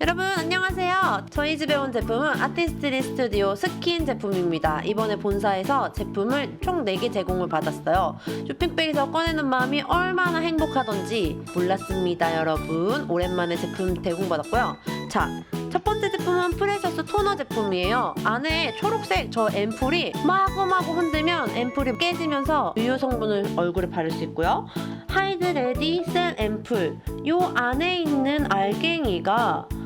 여러분 안녕하세요. 저희 집에 온 제품은 아티스트리 스튜디오 스킨 제품입니다. 이번에 본사에서 제품을 총 4개 제공을 받았어요. 쇼핑백에서 꺼내는 마음이 얼마나 행복하던지 몰랐습니다, 여러분. 오랜만에 제품 제공받았고요. 자, 첫 번째 제품은 프레셔스 토너 제품이에요. 안에 초록색 저 앰플이 마구마구 흔들면 앰플이 깨지면서 유효 성분을 얼굴에 바를 수 있고요. 하이드 레디 셀 앰플 요 안에 있는 알갱이가 어?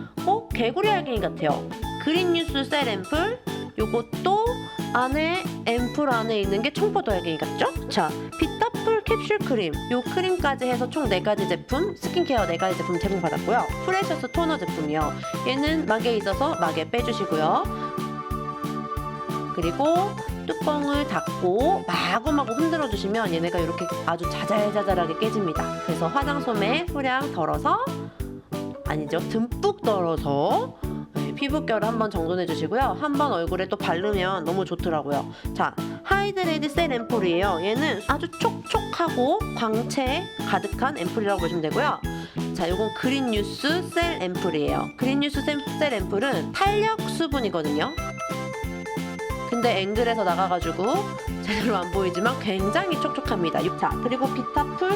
개구리 알갱이 같아요. 그린 뉴스 셀 앰플 요것도 안에 앰플 안에 있는 게 청포도 알갱이 같죠? 자, 비타풀 캡슐 크림 요 크림까지 해서 총 4가지 제품 스킨케어 4가지 제품 제공받았고요. 프레셔스 토너 제품이요. 얘는 막에 있어서 막에 빼주시고요. 그리고 뚜껑을 닫고 마구마구 흔들어 주시면 얘네가 이렇게 아주 자잘자잘하게 깨집니다. 그래서 화장솜에 소량 덜어서 아니죠 듬뿍 덜어서 네, 피부결을 한번 정돈해 주시고요. 한번 얼굴에 또 바르면 너무 좋더라고요. 자 하이드레이드 셀 앰플이에요. 얘는 아주 촉촉하고 광채 가득한 앰플이라고 보시면 되고요. 자, 요건 그린 뉴스 셀 앰플이에요. 그린 뉴스 셀, 셀 앰플은 탄력 수분이거든요. 근데 앵글에서 나가가지고 제대로 안 보이지만 굉장히 촉촉합니다. 자, 그리고 비타풀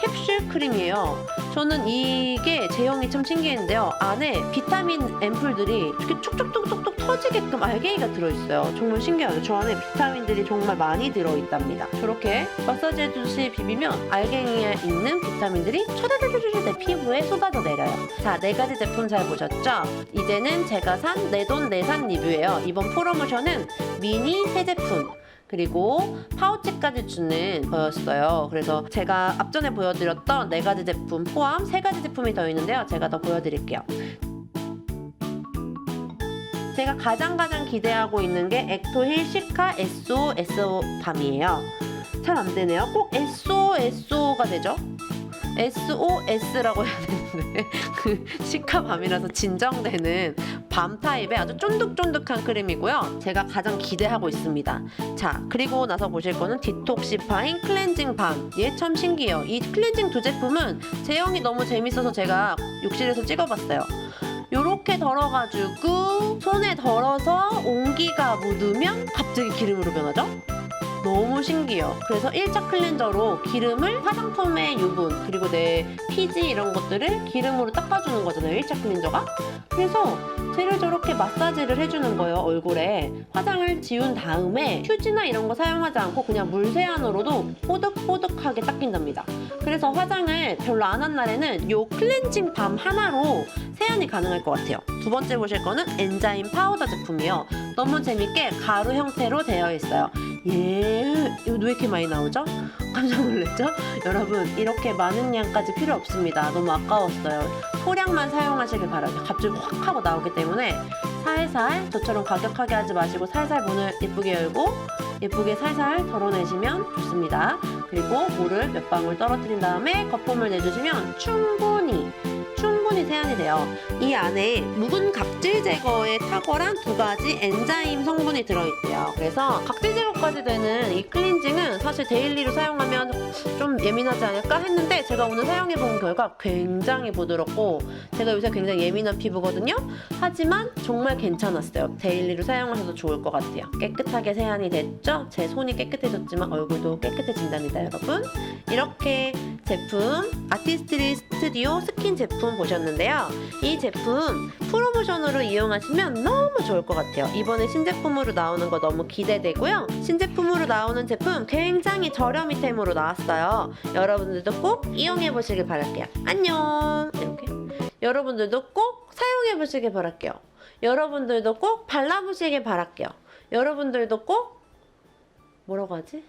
캡슐 크림이에요. 저는 이게 제형이 참 신기했는데요. 안에 비타민 앰플들이 이렇게 촉촉촉촉촉 터지게끔 알갱이가 들어있어요. 정말 신기해요. 저 안에 비타민들이 정말 많이 들어있답니다. 저렇게 마사지 해주듯이 비비면 알갱이에 있는 비타민들이 쳐다다다다다 내 피부에 쏟아져 내려요. 자, 네 가지 제품 잘 보셨죠? 이제는 제가 산 내 돈 내산 리뷰예요. 이번 프로모션은 미니 새 제품. 그리고 파우치까지 주는 거였어요. 그래서 제가 앞전에 보여드렸던 네 가지 제품 포함 세 가지 제품이 더 있는데요. 제가 더 보여드릴게요. 제가 가장 가장 기대하고 있는 게 엑토힐 시카 SO SO 밤이에요. 잘 안 되네요. 꼭 SO SO가 되죠? SOS라고 해야 되는데 그 시카 밤이라서 진정되는 밤 타입의 아주 쫀득쫀득한 크림이고요. 제가 가장 기대하고 있습니다. 자, 그리고 나서 보실 거는 디톡시파인 클렌징 밤. 얘 참 신기해요. 이 클렌징 두 제품은 제형이 너무 재밌어서 제가 욕실에서 찍어봤어요. 요렇게 덜어가지고 손에 덜어서 온기가 묻으면 갑자기 기름으로 변하죠? 너무 신기해요. 그래서 1차 클렌저로 기름을 화장품의 유분 그리고 내 피지 이런 것들을 기름으로 닦아주는 거잖아요. 1차 클렌저가. 그래서 쟤를 저렇게 마사지를 해주는 거예요. 얼굴에. 화장을 지운 다음에 휴지나 이런 거 사용하지 않고 그냥 물세안으로도 뽀득뽀득하게 닦인답니다. 그래서 화장을 별로 안 한 날에는 요 클렌징 밤 하나로 세안이 가능할 것 같아요. 두 번째 보실 거는 엔자임 파우더 제품이에요. 너무 재밌게 가루 형태로 되어 있어요. 예, 이거 왜 이렇게 많이 나오죠? 깜짝 놀랐죠? 여러분, 이렇게 많은 양까지 필요 없습니다. 너무 아까웠어요. 소량만 사용하시길 바라요. 갑자기 확 하고 나오기 때문에 살살, 저처럼 과격하게 하지 마시고 살살 문을 예쁘게 열고 예쁘게 살살 덜어내시면 좋습니다. 그리고 물을 몇 방울 떨어뜨린 다음에 거품을 내주시면 충분히 충분히 세안이 돼요. 이 안에 묵은 각질 제거에 탁월한 두 가지 엔자임 성분이 들어있대요. 그래서 각질 제거까지 되는 이 클렌징은 사실 데일리로 사용하면 좀 예민하지 않을까 했는데 제가 오늘 사용해본 결과 굉장히 부드럽고 제가 요새 굉장히 예민한 피부거든요. 하지만 정말 괜찮았어요. 데일리로 사용하셔도 좋을 것 같아요. 깨끗하게 세안이 됐죠? 제 손이 깨끗해졌지만 얼굴도 깨끗해진답니다, 여러분. 이렇게 제품 아티스트리 스튜디오 스킨 제품 보셨는데요. 이 제품 프로모션으로 이용하시면 너무 좋을 것 같아요. 이번에 신제품으로 나오는 거 너무 기대되고요. 신제품으로 나오는 제품 굉장히 저렴이템으로 나왔어요. 여러분들도 꼭 이용해 보시길 바랄게요. 안녕. 이렇게 여러분들도 꼭 사용해 보시길 바랄게요. 여러분들도 꼭 발라보시길 바랄게요. 여러분들도 꼭 뭐라고 하지?